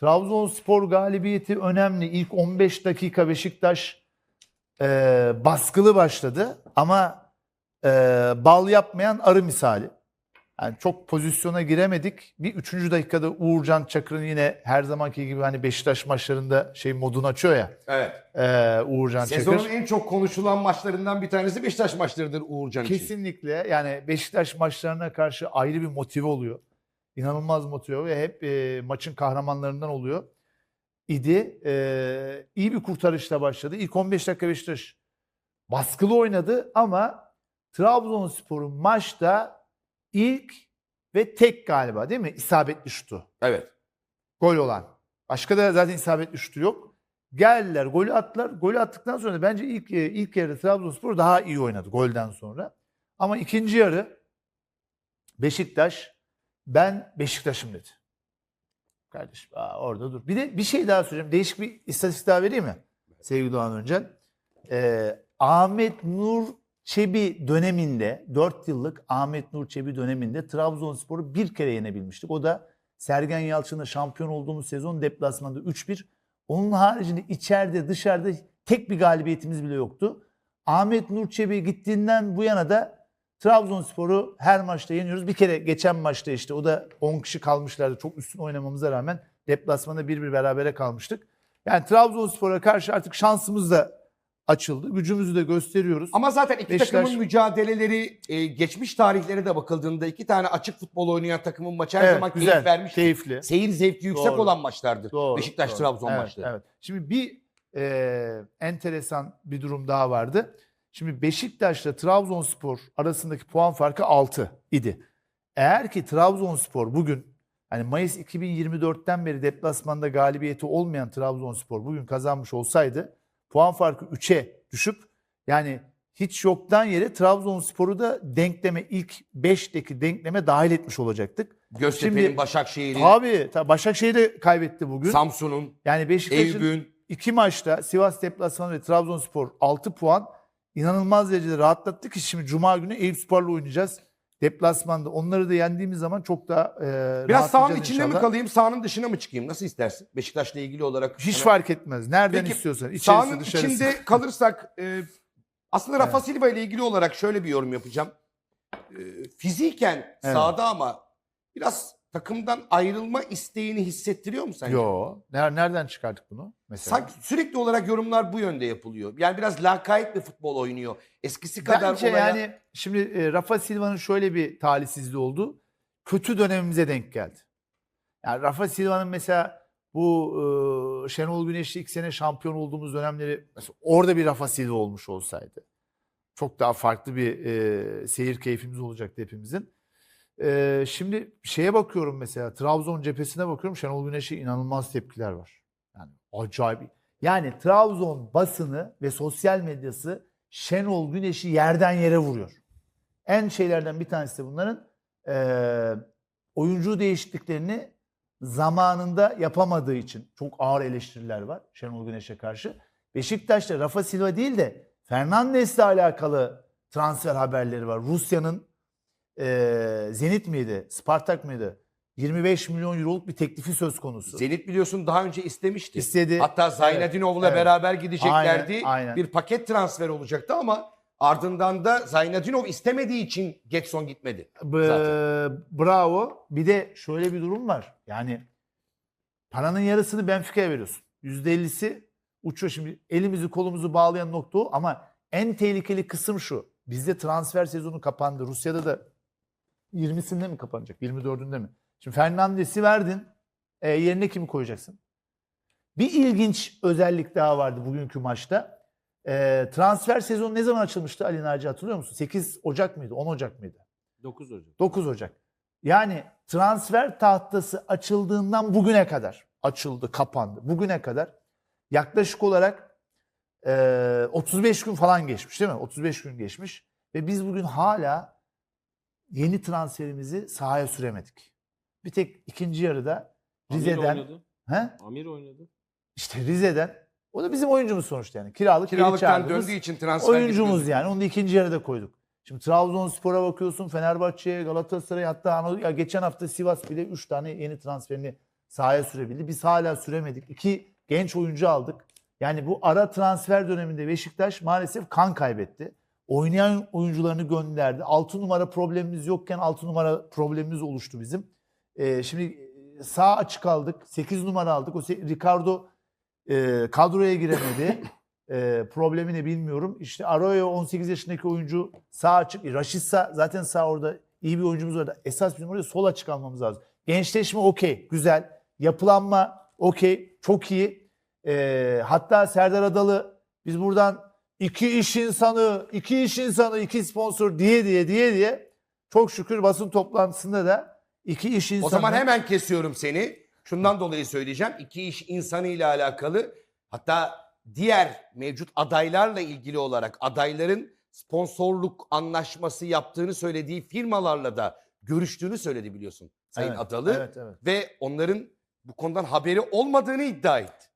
Trabzonspor galibiyeti önemli. İlk 15 dakika Beşiktaş e, baskılı başladı ama e, bal yapmayan arı misali. Yani çok pozisyona giremedik. Bir üçüncü dakikada Uğurcan Çakır'ın yine her zamanki gibi hani Beşiktaş maçlarında şey modunu açıyor ya. Evet. e, Uğurcan Sezonun Çakır. en çok konuşulan maçlarından bir tanesi Beşiktaş maçlarıdır Uğurcan için. Kesinlikle yani Beşiktaş maçlarına karşı ayrı bir motive oluyor. İnanılmaz motive ve hep e, maçın kahramanlarından oluyor. İdi. E, iyi bir kurtarışla başladı. İlk 15 dakika Beşiktaş baskılı oynadı ama Trabzonspor'un maçta ilk ve tek galiba değil mi? İsabetli şutu. Evet. Gol olan. Başka da zaten isabetli şutu yok. Geldiler, golü attılar. Golü attıktan sonra bence ilk e, ilk yarı Trabzonspor daha iyi oynadı golden sonra. Ama ikinci yarı Beşiktaş ben Beşiktaş'ım dedi. Kardeşim aa, orada dur. Bir de bir şey daha söyleyeceğim. Değişik bir istatistik daha vereyim mi? Sevgili Doğan Öncel. Ee, Ahmet Nur Çebi döneminde 4 yıllık Ahmet Nur Çebi döneminde Trabzonspor'u bir kere yenebilmiştik. O da Sergen Yalçın'la şampiyon olduğumuz sezon deplasmanda 3-1. Onun haricinde içeride dışarıda tek bir galibiyetimiz bile yoktu. Ahmet Nur Çebi gittiğinden bu yana da Trabzonspor'u her maçta yeniyoruz. Bir kere geçen maçta işte o da 10 kişi kalmışlardı. Çok üstün oynamamıza rağmen deplasmanda 1-1 berabere kalmıştık. Yani Trabzonspor'a karşı artık şansımız da açıldı. Gücümüzü de gösteriyoruz. Ama zaten iki Beşiktaş- takımın mücadeleleri e, geçmiş tarihlere de bakıldığında iki tane açık futbol oynayan takımın maçı her Evet, zaman güzel, keyif vermiş. keyifli. Seyir zevki yüksek Doğru. olan maçlardır. Doğru, Beşiktaş doğru. Evet, maçları. Evet. Şimdi bir e, enteresan bir durum daha vardı. Şimdi Beşiktaş'la Trabzonspor arasındaki puan farkı 6 idi. Eğer ki Trabzonspor bugün hani Mayıs 2024'ten beri deplasmanda galibiyeti olmayan Trabzonspor bugün kazanmış olsaydı puan farkı 3'e düşüp yani hiç yoktan yere Trabzonspor'u da denkleme ilk 5'teki denkleme dahil etmiş olacaktık. Göztepe'nin, Başakşehir'in, Abi Başakşehir de kaybetti bugün. Samsun'un, Yani Beşiktaş'ın iki maçta Sivas deplasmanı ve Trabzonspor 6 puan inanılmaz derecede rahatlattı ki şimdi Cuma günü Eyüpspor'la oynayacağız. Deplasmanda. Onları da yendiğimiz zaman çok daha e, Biraz sahanın içinde mi inşallah. kalayım, sahanın dışına mı çıkayım? Nasıl istersin? Beşiktaş'la ilgili olarak. Hiç Hani- fark etmez. Nereden Peki, istiyorsan. İçerisi Sahanın dışarısı. içinde kalırsak e, aslında Rafa Evet. Silva ile ilgili olarak şöyle bir yorum yapacağım. E, fiziken Evet. sahada ama biraz takımdan ayrılma isteğini hissettiriyor mu sence? Yo. Ner- Nereden çıkarttık bunu? Mesela. Sanki sürekli olarak yorumlar bu yönde yapılıyor. Yani biraz lakayt bir futbol oynuyor. Eskisi kadar Bence olaya- yani şimdi e, Rafa Silva'nın şöyle bir talihsizliği oldu. Kötü dönemimize denk geldi. Yani Rafa Silva'nın mesela bu e, Şenol Güneş'le ilk sene şampiyon olduğumuz dönemleri mesela orada bir Rafa Silva olmuş olsaydı çok daha farklı bir e, seyir keyfimiz olacaktı hepimizin. E, şimdi şeye bakıyorum mesela Trabzon cephesine bakıyorum Şenol Güneş'e inanılmaz tepkiler var. Yani acayip. Yani Trabzon basını ve sosyal medyası Şenol Güneş'i yerden yere vuruyor. En şeylerden bir tanesi de bunların eee oyuncu değişikliklerini zamanında yapamadığı için çok ağır eleştiriler var Şenol Güneş'e karşı. Beşiktaş'ta Rafa Silva değil de Fernandes'le alakalı transfer haberleri var. Rusya'nın eee Zenit miydi, Spartak mıydı? 25 milyon euroluk bir teklifi söz konusu. Zenit biliyorsun daha önce istemişti. İstedi. Hatta Zaynadinov'la Evet, evet. beraber gideceklerdi. Aynen, aynen. Bir paket transfer olacaktı ama ardından da Zaynadinov istemediği için Getson gitmedi. B- zaten. bravo. Bir de şöyle bir durum var. Yani paranın yarısını Benfica'ya veriyorsun. %50'si uçuyor. Şimdi elimizi kolumuzu bağlayan nokta o ama en tehlikeli kısım şu. Bizde transfer sezonu kapandı. Rusya'da da 20'sinde mi kapanacak? 24'ünde mi? Şimdi Fernandes'i verdin. E, yerine kimi koyacaksın? Bir ilginç özellik daha vardı bugünkü maçta. E, transfer sezonu ne zaman açılmıştı Ali Naci hatırlıyor musun? 8 Ocak mıydı? 10 Ocak mıydı? 9 Ocak. 9 Ocak. Yani transfer tahtası açıldığından bugüne kadar açıldı, kapandı. Bugüne kadar yaklaşık olarak e, 35 gün falan geçmiş değil mi? 35 gün geçmiş ve biz bugün hala yeni transferimizi sahaya süremedik. Bir tek ikinci yarıda Amir Rize'den, oynadı. he? Amir oynadı. İşte Rize'den o da bizim oyuncumuz sonuçta yani. Kiralık Kiralıktan döndüğü için transfer oyuncumuz yani. Onu da ikinci yarıda koyduk. Şimdi Trabzonspor'a bakıyorsun, Fenerbahçe'ye, Galatasaray'a hatta Anadolu, ya geçen hafta Sivas bile 3 tane yeni transferini sahaya sürebildi. Biz hala süremedik. İki genç oyuncu aldık. Yani bu ara transfer döneminde Beşiktaş maalesef kan kaybetti. Oynayan oyuncularını gönderdi. 6 numara problemimiz yokken 6 numara problemimiz oluştu bizim. Ee, şimdi sağ açık aldık. 8 numara aldık. O Ricardo e, kadroya giremedi. E, problemi ne bilmiyorum. İşte Arroyo 18 yaşındaki oyuncu sağ açık. E, Rashica zaten sağ orada iyi bir oyuncumuz var. Esas bizim oraya sol açık almamız lazım. Gençleşme okey, güzel. Yapılanma okey, çok iyi. E, hatta Serdar Adalı biz buradan iki iş insanı, iki iş insanı, iki sponsor diye diye diye diye çok şükür basın toplantısında da iki iş insanı. O zaman hemen kesiyorum seni. Şundan dolayı söyleyeceğim. İki iş insanı ile alakalı hatta diğer mevcut adaylarla ilgili olarak adayların sponsorluk anlaşması yaptığını söylediği firmalarla da görüştüğünü söyledi biliyorsun Sayın Evet, Adalı. Evet, evet. Ve onların bu konudan haberi olmadığını iddia etti.